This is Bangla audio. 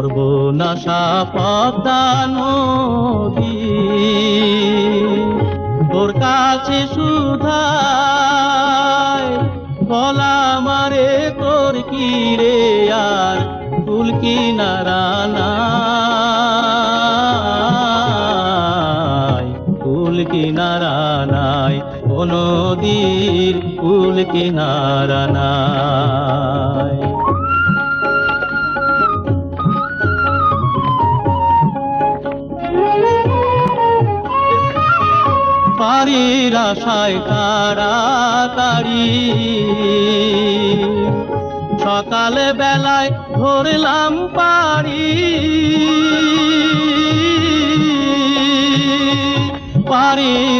সর্বনাশা পদ্মা তোর কাছে সুধায় বলা মারে তোর কি রে আর ফুল কিনারা নাই। ফুল কিনারা নাই ও নদীর কিনারা পারির আশায় তাড়াতাড়ি। সকালে বেলায় ধরলাম পারি পারি